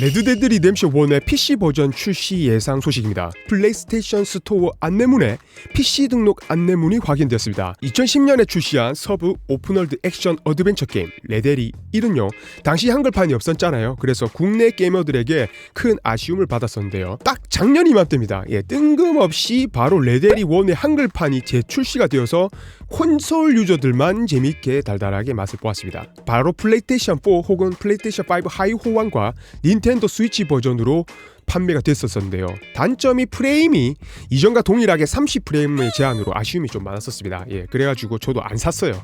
레드데드 리뎀션 1의 PC 버전 출시 예상 소식입니다. 플레이스테이션 스토어 안내문에 PC 등록 안내문이 확인되었습니다. 2010년에 출시한 서브 오픈월드 액션 어드벤처 게임 레데리 1은요. 당시 한글판이 없었잖아요. 그래서 국내 게이머들에게 큰 아쉬움을 받았었는데요. 딱 작년 이맘때입니다. 예, 뜬금없이 바로 레데리 1의 한글판이 재출시가 되어서 콘솔 유저들만 재밌게 달달하게 맛을 보았습니다. 바로 플레이스테이션 4 혹은 플레이스테이션 5 하이 호환과 닌텐도 스위치 버전으로 판매가 됐었는데요. 단점이 프레임이 이전과 동일하게 30프레임의 제한으로 아쉬움이 좀 많았었습니다. 예, 그래가지고 저도 안 샀어요.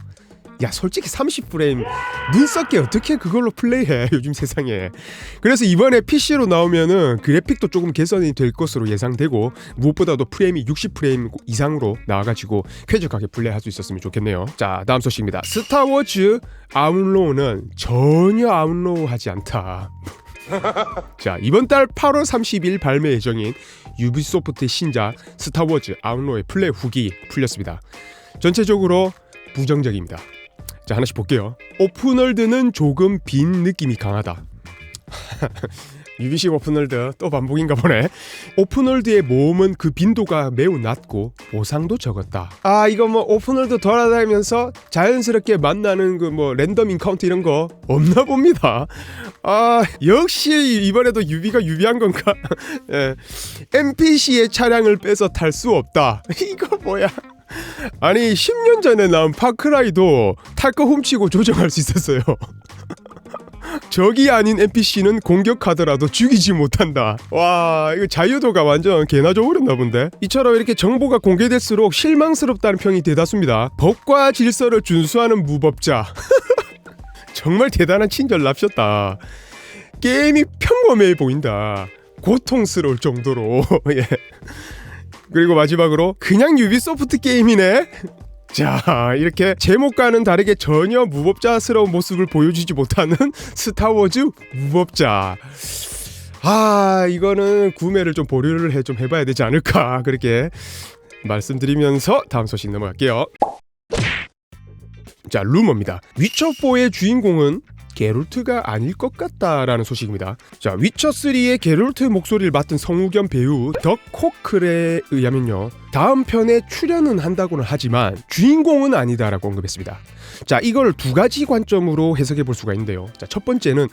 야 솔직히 30프레임 눈 썩게 어떻게 그걸로 플레이해 요즘 세상에 그래서 이번에 PC로 나오면은 그래픽도 조금 개선이 될 것으로 예상되고 무엇보다도 프레임이 60프레임 이상으로 나와가지고 쾌적하게 플레이할 수 있었으면 좋겠네요 자 다음 소식입니다 스타워즈 아웃로우는 전혀 아웃로우하지 않다 자 이번 달 8월 30일 발매 예정인 유비소프트의 신작 스타워즈 아웃로의 플레이 후기 풀렸습니다 전체적으로 부정적입니다 자 하나씩 볼게요. 오픈월드는 조금 빈 느낌이 강하다. UBC 오픈월드 또 반복인가 보네. 오픈월드의 모험은 그 빈도가 매우 낮고 보상도 적었다. 아 이거 뭐 오픈월드 돌아다니면서 자연스럽게 만나는 그 뭐 랜덤 인카운트 이런 거 없나 봅니다. 아 역시 이번에도 유비가 유비한 건가? 예. NPC의 차량을 빼서 탈 수 없다. 이거 뭐야? 아니 10년 전에 나온 파크라이도 탈 거 훔치고 조정할 수 있었어요. 적이 아닌 NPC는 공격하더라도 죽이지 못한다. 와 이거 자유도가 완전 개나 줘버렸나 본데. 이처럼 이렇게 정보가 공개될수록 실망스럽다는 평이 대다수입니다. 법과 질서를 준수하는 무법자. 정말 대단한 친절 납셨다. 게임이 평범해 보인다. 고통스러울 정도로. 예. 그리고 마지막으로 그냥 유비소프트 게임이네. 자 이렇게 제목과는 다르게 전혀 무법자스러운 모습을 보여주지 못하는 스타워즈 무법자. 아 이거는 구매를 좀 보류를 해 좀 해봐야 되지 않을까 그렇게 말씀드리면서 다음 소식 넘어갈게요. 자 루머입니다. 위쳐4의 주인공은 게롤트가 아닐 것 같다라는 소식입니다. 자, 위쳐 3의 게롤트 목소리를 맡은 성우 겸 배우 덕 코클에 의하면요. 다음 편에 출연은 한다고는 하지만 주인공은 아니다라고 언급했습니다. 자, 이걸 두 가지 관점으로 해석해 볼 수가 있는데요. 자, 첫 번째는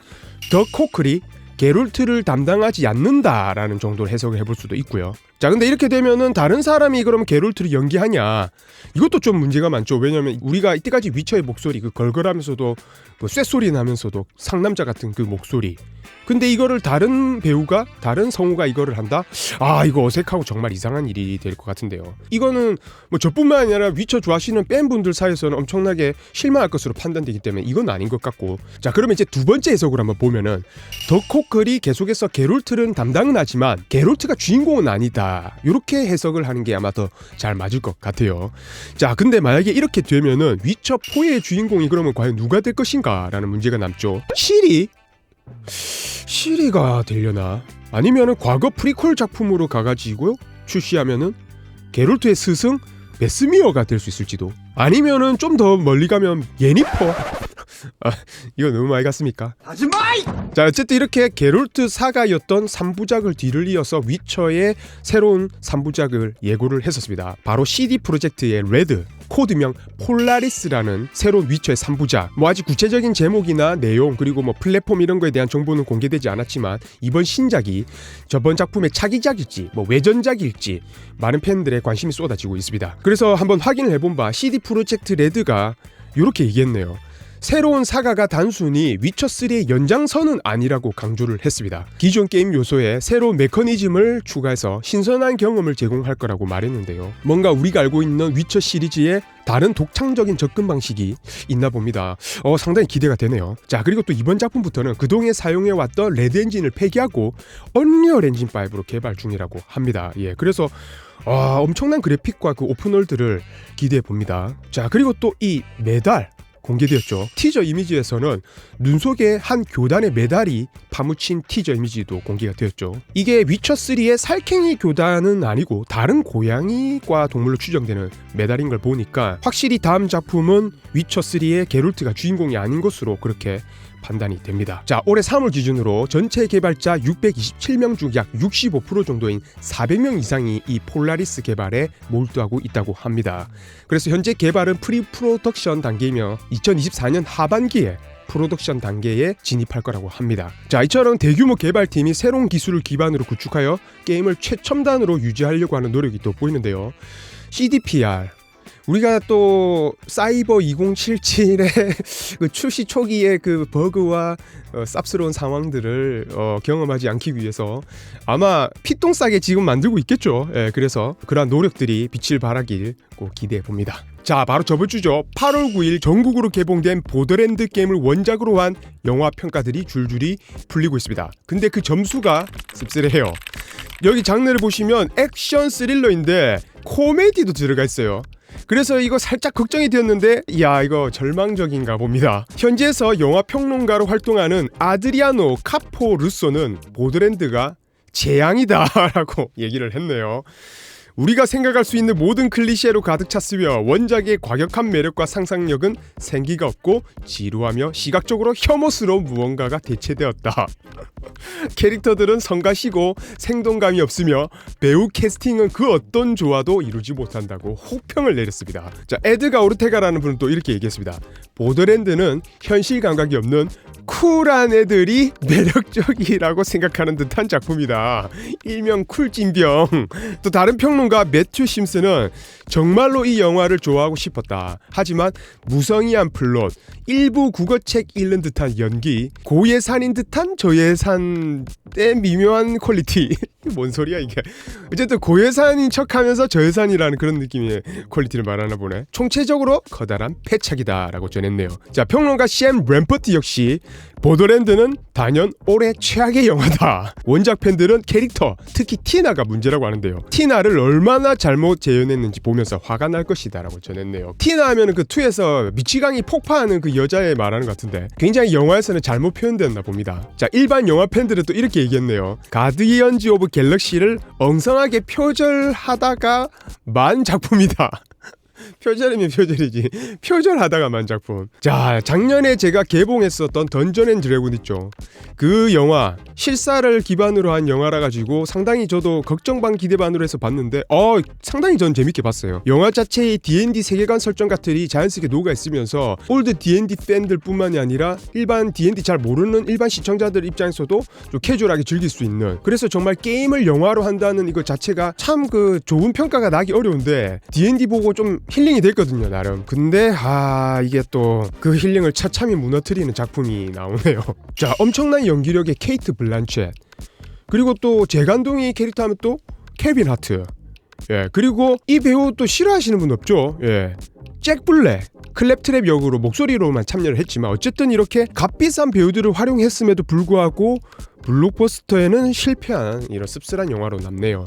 덕 코클이 게롤트를 담당하지 않는다라는 정도로 해석을 해볼 수도 있고요. 자, 근데 이렇게 되면은 다른 사람이 그러면 게롤트를 연기하냐? 이것도 좀 문제가 많죠. 왜냐면 우리가 이때까지 위쳐의 목소리 그 걸걸하면서도 그 쇳소리 나면서도 상남자 같은 그 목소리. 근데 이거를 다른 배우가 다른 성우가 이거를 한다? 아 이거 어색하고 정말 이상한 일이 될 것 같은데요. 이거는 뭐 저뿐만 아니라 위쳐 좋아하시는 팬분들 사이에서는 엄청나게 실망할 것으로 판단되기 때문에 이건 아닌 것 같고 자 그러면 이제 두 번째 해석으로 한번 보면은 더 코클이 계속해서 게롤트는 담당은 하지만 게롤트가 주인공은 아니다 이렇게 해석을 하는 게 아마 더 잘 맞을 것 같아요. 자 근데 만약에 이렇게 되면은 위쳐 4의 주인공이 그러면 과연 누가 될 것인가 라는 문제가 남죠. 시리 시리가 되려나? 아니면은 과거 프리퀄 작품으로 가가지고 출시하면은 게롤트의 스승 베스미어가 될 수 있을지도. 아니면은 좀 더 멀리 가면 예니퍼. 아, 이거 너무 많이 갔습니까? 하지마! 자 어쨌든 이렇게 게롤트 사가였던 3부작을 뒤를 이어서 위쳐의 새로운 3부작을 예고를 했었습니다. 바로 CD 프로젝트의 레드, 코드명 폴라리스라는 새로운 위쳐의 3부작. 뭐 아직 구체적인 제목이나 내용 그리고 뭐 플랫폼 이런 거에 대한 정보는 공개되지 않았지만 이번 신작이 저번 작품의 차기작일지 뭐 외전작일지 많은 팬들의 관심이 쏟아지고 있습니다. 그래서 한번 확인을 해본 바 CD 프로젝트 레드가 이렇게 얘기했네요. 새로운 사가가 단순히 위쳐3의 연장선은 아니라고 강조를 했습니다. 기존 게임 요소에 새로운 메커니즘을 추가해서 신선한 경험을 제공할 거라고 말했는데요. 뭔가 우리가 알고 있는 위쳐 시리즈의 다른 독창적인 접근 방식이 있나 봅니다. 어, 상당히 기대가 되네요. 자, 그리고 또 이번 작품부터는 그동안 사용해왔던 레드 엔진을 폐기하고 언리얼 엔진 5로 개발 중이라고 합니다. 예, 그래서 와, 엄청난 그래픽과 그 오픈월드를 기대해 봅니다. 자, 그리고 또 이 메달 공개되었죠. 티저 이미지에서는 눈 속에 한 교단의 메달이 파묻힌 티저 이미지도 공개가 되었죠. 이게 위쳐 3의 살쾡이 교단은 아니고 다른 고양이과 동물로 추정되는 메달인 걸 보니까 확실히 다음 작품은 위쳐 3의 게롤트가 주인공이 아닌 것으로 그렇게 판단이 됩니다. 자, 올해 3월 기준으로 전체 개발자 627명 중 약 65% 정도인 400명 이상이 이 폴라리스 개발에 몰두하고 있다고 합니다. 그래서 현재 개발은 프리 프로덕션 단계이며 2024년 하반기에 프로덕션 단계에 진입할 거라고 합니다. 자, 이처럼 대규모 개발팀이 새로운 기술을 기반으로 구축하여 게임을 최첨단으로 유지하려고 하는 노력이 또 보이는데요. CDPR 우리가 또 사이버 2077의 그 출시 초기의 그 버그와 어, 쌉스러운 상황들을 어, 경험하지 않기 위해서 아마 피똥 싸게 지금 만들고 있겠죠. 예, 그래서 그러한 노력들이 빛을 발하길 꼭 기대해 봅니다. 자, 바로 저번 주죠. 8월 9일 전국으로 개봉된 보더랜드 게임을 원작으로 한 영화 평가들이 줄줄이 풀리고 있습니다. 근데 그 점수가 씁쓸해요. 여기 장르를 보시면 액션 스릴러인데 코미디도 들어가 있어요. 그래서 이거 살짝 걱정이 되었는데 야 이거 절망적인가 봅니다. 현지에서 영화 평론가로 활동하는 아드리아노 카포 루소는 보드랜드가 재앙이다라고 얘기를 했네요. 우리가 생각할 수 있는 모든 클리셰로 가득 찼으며 원작의 과격한 매력과 상상력은 생기가 없고 지루하며 시각적으로 혐오스러운 무언가가 대체되었다. 캐릭터들은 성가시고 생동감이 없으며 배우 캐스팅은 그 어떤 조화도 이루지 못한다고 호평을 내렸습니다. 자, 에드가 오르테가라는 분은 또 이렇게 얘기했습니다. 보더랜드는 현실 감각이 없는 쿨한 애들이 매력적이라고 생각하는 듯한 작품이다. 일명 쿨진병. 또 다른 평론 가 매튜 심슨은 정말로 이 영화를 좋아하고 싶었다. 하지만 무성의한 플롯, 일부 국어책 읽는 듯한 연기, 고예산인 듯한 저예산의 미묘한 퀄리티. 뭔 소리야 이게? 어쨌든 고예산인 척하면서 저예산이라는 그런 느낌의 퀄리티를 말하나 보네. 총체적으로 커다란 패착이다 라고 전했네요. 자 평론가 샘 램퍼트 역시 보더랜드는 단연 올해 최악의 영화다. 원작 팬들은 캐릭터, 특히 티나가 문제라고 하는데요. 티나를 얼마나 잘못 재현했는지 보면서 화가 날 것이다 라고 전했네요. 티나 하면은 그 2에서 미치광이 폭파하는 그 여자애 말하는 것 같은데 굉장히 영화에서는 잘못 표현됐나 봅니다. 자, 일반 영화 팬들은 또 이렇게 얘기했네요. 가드이언즈 오브 갤럭시를 엉성하게 표절하다가 만 작품이다. 표절이면 표절이지. 표절하다가만 작품. 자 작년에 제가 개봉했었던 던전 앤 드래곤 있죠. 그 영화 실사를 기반으로 한 영화라 가지고 상당히 저도 걱정 반 기대 반으로 해서 봤는데 어 상당히 전 재밌게 봤어요. 영화 자체의 D&D 세계관 설정 같들이 자연스럽게 녹아 있으면서 올드 D&D 팬들 뿐만이 아니라 일반 D&D 잘 모르는 일반 시청자들 입장에서도 좀 캐주얼하게 즐길 수 있는. 그래서 정말 게임을 영화로 한다는 이거 자체가 참 그 좋은 평가가 나기 어려운데 D&D 보고 좀 힐링이 됐거든요 나름. 근데 아 이게 또 그 힐링을 차참히 무너뜨리는 작품이 나오네요. 자 엄청난 연기력의 케이트 블란쳇 그리고 또 재간동이 캐릭터 하면 또 케빈 하트. 예 그리고 이 배우 또 싫어하시는 분 없죠? 예잭 블랙 클랩트랩 역으로 목소리로만 참여를 했지만 어쨌든 이렇게 값비싼 배우들을 활용했음에도 불구하고 블록버스터에는 실패한 이런 씁쓸한 영화로 남네요.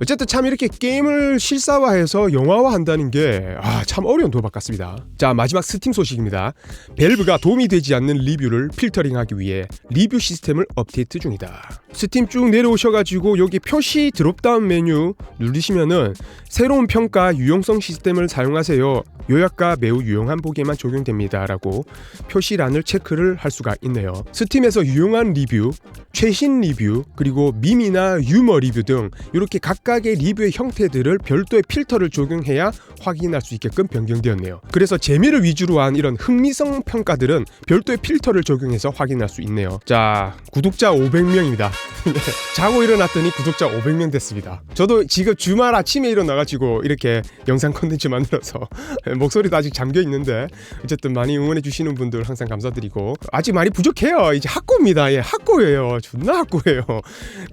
어쨌든 참 이렇게 게임을 실사화해서 영화화한다는 게아참 어려운 도박 같습니다. 자 마지막 스팀 소식입니다. 벨브가 도움이 되지 않는 리뷰를 필터링하기 위해 리뷰 시스템을 업데이트 중이다. 스팀 쭉 내려오셔가지고 여기 표시 드롭다운 메뉴 누르시면은 새로운 평가 유용성 시스템을 사용하세요. 요약과 매우 유용한 보기에만 적용됩니다라고 표시란을 체크를 할 수가 있네요. 스팀에서 유용한 리뷰, 최신 리뷰, 그리고 밈이나 유머 리뷰 등 이렇게 각 각의 리뷰의 형태들을 별도의 필터를 적용해야 확인할 수 있게끔 변경되었네요. 그래서 재미를 위주로 한 이런 흥미성 평가들은 별도의 필터를 적용해서 확인할 수 있네요. 자, 구독자 500명입니다. 자고 일어났더니 구독자 500명 됐습니다. 저도 지금 주말 아침에 일어나가지고 이렇게 영상 컨텐츠 만들어서 목소리도 아직 잠겨 있는데 어쨌든 많이 응원해 주시는 분들 항상 감사드리고 아직 많이 부족해요. 이제 학고입니다. 예, 학고예요. 존나 학고예요.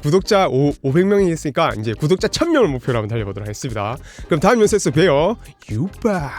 구독자 5, 500명이 했으니까 이제 구독 자 1000명을 목표로 한번 달려보도록 하겠습니다. 그럼 다음 영상에서 봬요. 유바.